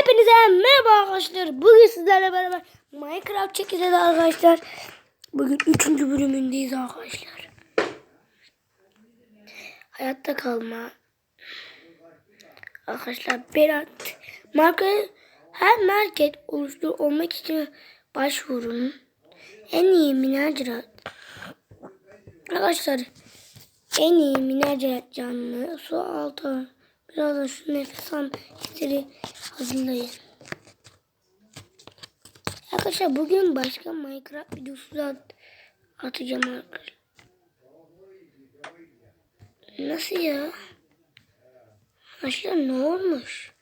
Hepinize merhaba arkadaşlar. Bugün sizlerle beraber Minecraft çekeceğiz arkadaşlar. Bugün 3. bölümündeyiz arkadaşlar. Hayatta kalma. Arkadaşlar Berat marka her market oluştur olmak için başvurun. En iyi minercirat. Arkadaşlar en iyi minercirat canlı su altı. Birazdan şu nefes al hazırlayın. Arkadaşlar bugün başka Minecraft videosu da at- atacağım arkadaşlar. Nasıl ya? Arkadaşlar ne olmuş?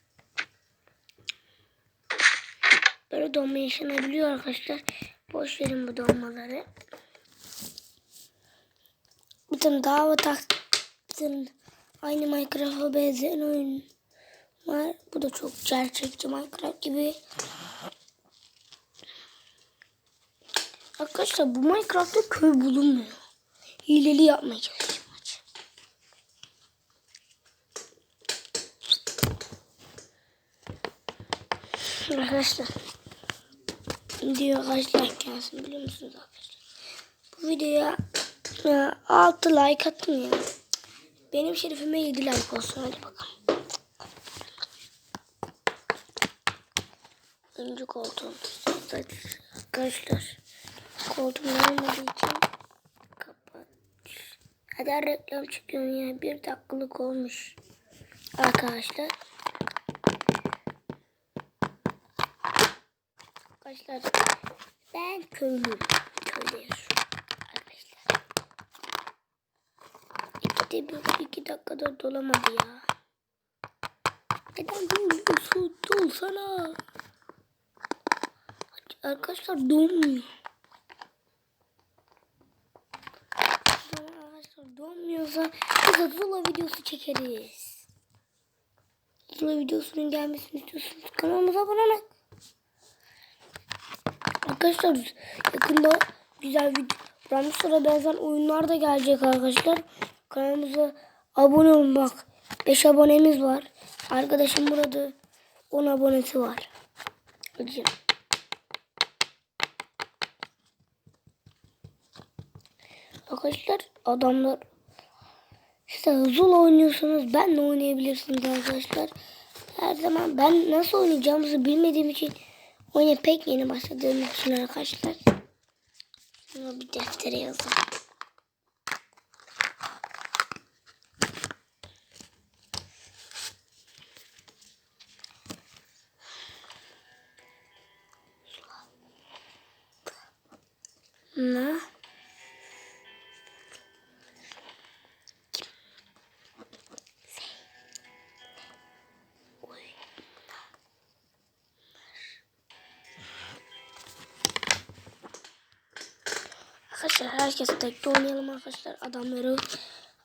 Böyle donma yaşanabiliyor arkadaşlar. Boş verin bu donmaları. Bir tane daha taktım. Aynı Minecraft'a benzeyen oyun var. Bu da çok gerçekçi Minecraft gibi. Arkadaşlar bu Minecraft'ta köy bulunmuyor. Hileli yapmaya çalışıyorum. Arkadaşlar. Diyor arkadaşlar gelsin biliyor musunuz arkadaşlar? Bu videoya 6 like atın ya. Benim şerifime 7 like olsun hadi bakalım. Önce koltuğum. Arkadaşlar. Koltuğum olmadığı için kapat. Hadi reklam çıkıyor ya. Bir dakikalık olmuş. Arkadaşlar. Arkadaşlar ben köylüyüm. İkide bir iki dakikada dolamadı ya. Neden dolmuyorsun? Dolsana. Arkadaşlar donmuyor. Arkadaşlar donmuyorsa biz Zula videosu çekeriz. Zula videosunun gelmesini istiyorsanız kanalımıza abone olun. Arkadaşlar yakında güzel video Ramsar'a benzer oyunlar da gelecek arkadaşlar. Kanalımıza abone olun bak. 5 abonemiz var. Arkadaşım burada 10 abonesi var. Hadi. Arkadaşlar adamlar işte hızlı oynuyorsanız ben de oynayabilirsiniz arkadaşlar. Her zaman ben nasıl oynayacağımızı bilmediğim için oyuna pek yeni başladığım için arkadaşlar. Bunu bir deftere yazın. Arkadaşlar herkes tekte oynayalım arkadaşlar. Adamları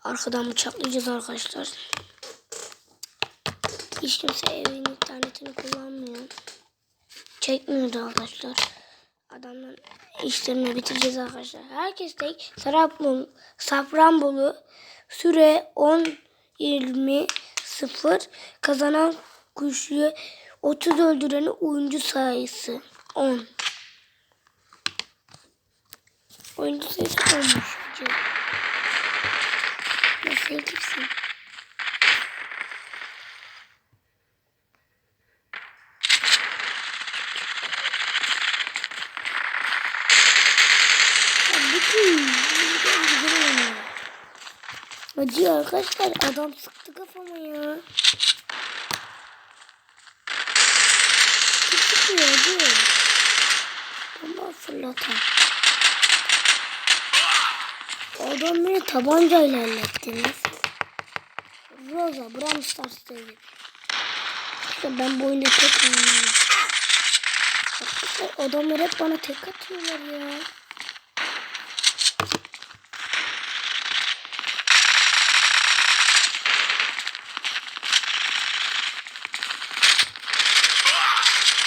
arkadan bıçaklayacağız arkadaşlar. Hiç kimse evin internetini kullanmıyor. Çekmiyordu arkadaşlar. Adamların işlerini bitireceğiz arkadaşlar. Herkes tek Sarapbolu, Safranbolu süre 10 20 0 kazanan kuşu 30 öldüreni oyuncu sayısı 10. Oyuncu sayısı olmuş. Nasıl kimsin? Bütün güzel oynuyor. Acı arkadaşlar adam sıktı kafama ya. Sıkıyor acı? Bomba fırlatan. Adam beni tabancayla hallettiniz. Rosa, Brawl Stars'ta gibi. İşte ben bu oyunda tek. Arkadaşlar adamlar hep bana tek atıyorlar ya.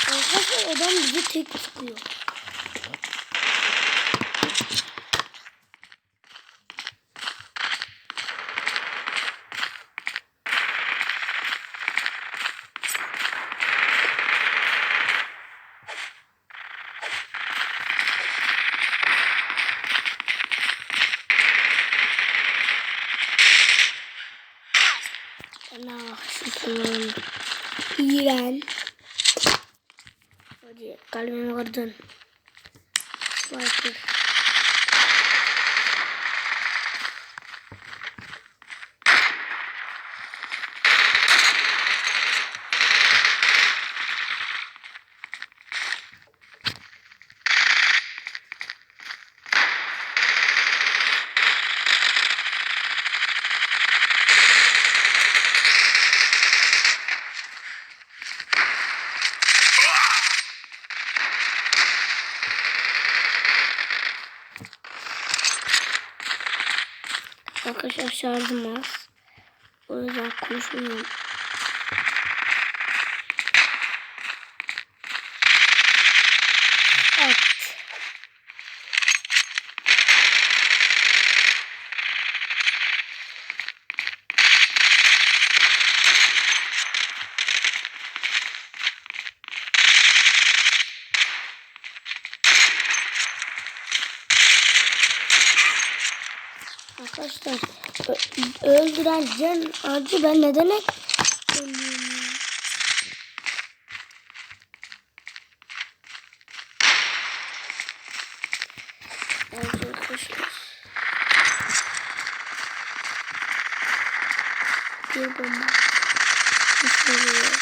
Arkadaşlar adam bizi tek sıkıyor. kullandım. İğrenç. Hadi kalbimi kırdın. Şarjım az. O yüzden konuşmuyorum. Evet. Arkadaşlar ö- öldüren can acı ben ne demek? Ölüyorum ya. Evet arkadaşlar. Bir bomba. Bir oluyor.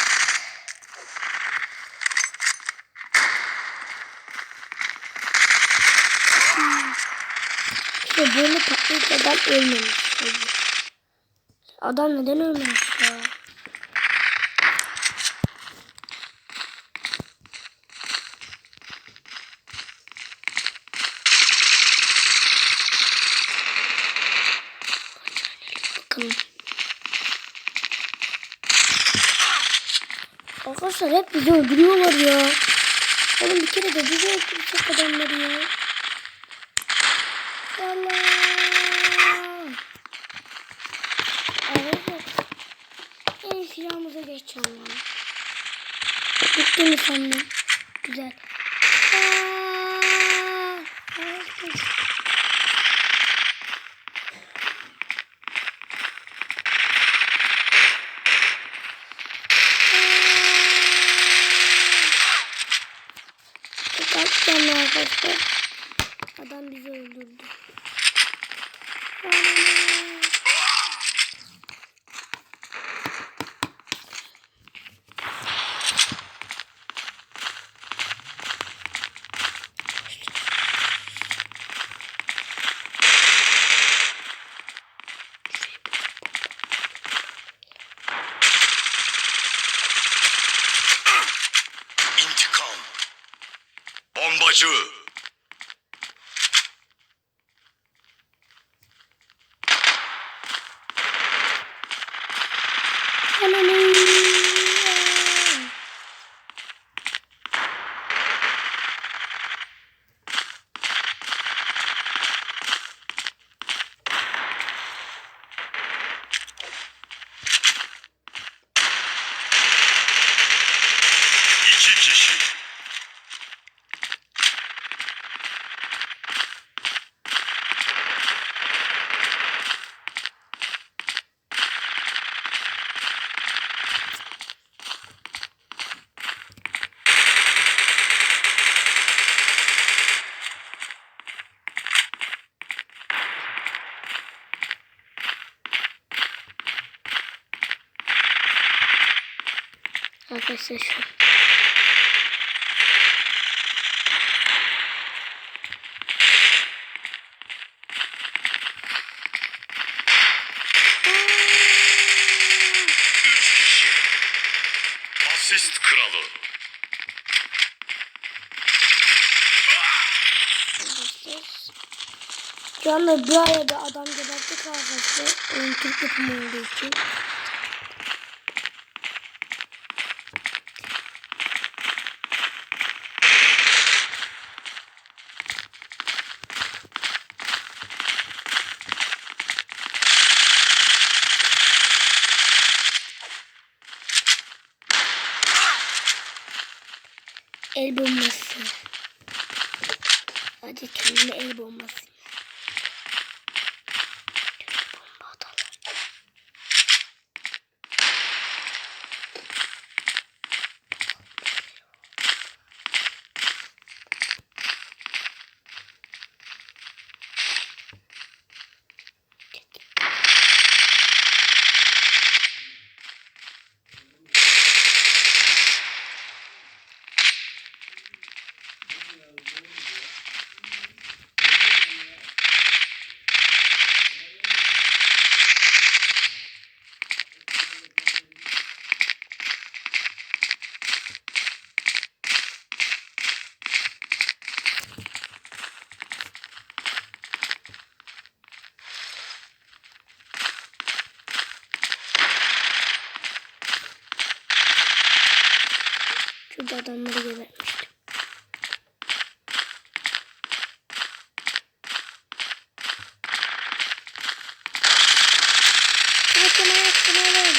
İşte böyle patlayıp adam ölmemiş. Adam neden ölmemiş ya? Arkadaşlar hep bizi öldürüyorlar ya. Oğlum bir kere de bizi öldürecek adamlar ya. Allah. Arkadaşlar. En silahımıza geçeceğim ya. Mi sandın? Güzel. Aa. Kaç tane arkadaşlar? Adam bizi öldürdü. 아주 Arkadaşlar şu. Asist kralı. Şu anda bir arada adam geberttik arkadaşlar. Oyun Türk yapımı olduğu için. El bombası. Kendime el bombası. Şu adamları gebertmiştim. Bakın bakın alın.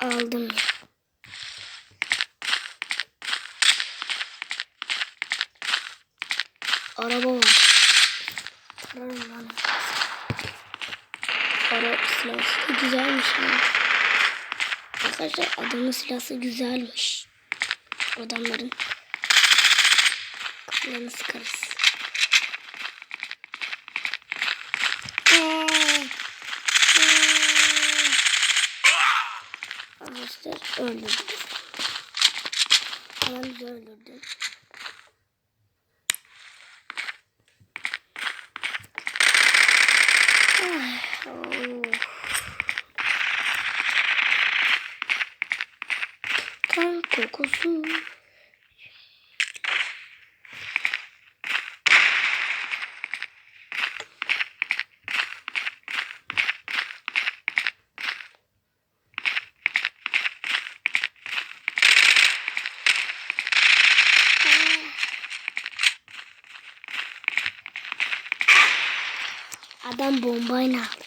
Aldım ya. Araba var. Tararım lan. Ara silahı da güzelmiş ya. Arkadaşlar adamın silahı güzelmiş. Adamların kafalarını sıkarız. Arkadaşlar öldürdüm. Hemen bizi Adam bombayla aldı.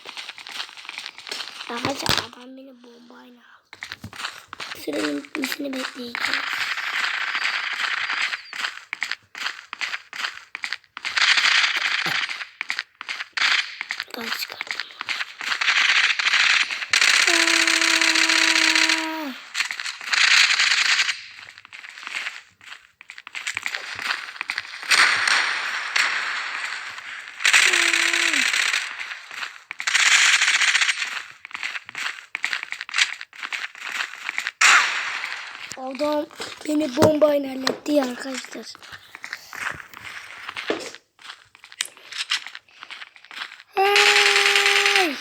Arkadaşlar adam beni bombayla aldı. Sürenin bitmesini bekleyeceğiz. Ben çıkardım. Aa! Adam beni bombayla halletti ya arkadaşlar. Hey!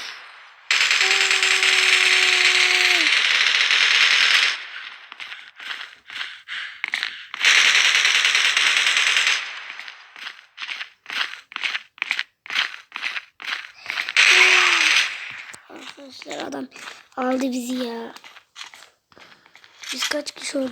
Hey! Arkadaşlar adam aldı bizi Savaş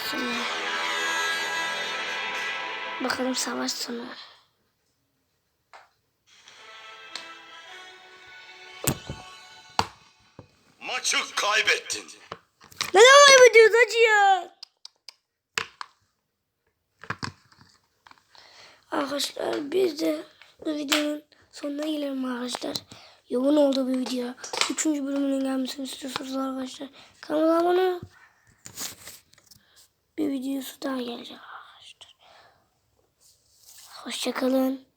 sonu. Bakalım savaş sonu. Maçı kaybettin. Neden kaybediyoruz hacı ya? Arkadaşlar biz de bu videonun sonuna gelelim arkadaşlar. Yoğun oldu bu video. Üçüncü bölümünün gelmesini istiyorsanız arkadaşlar. Kanala abone. Bir videosu daha gelecek arkadaşlar. Hoşçakalın.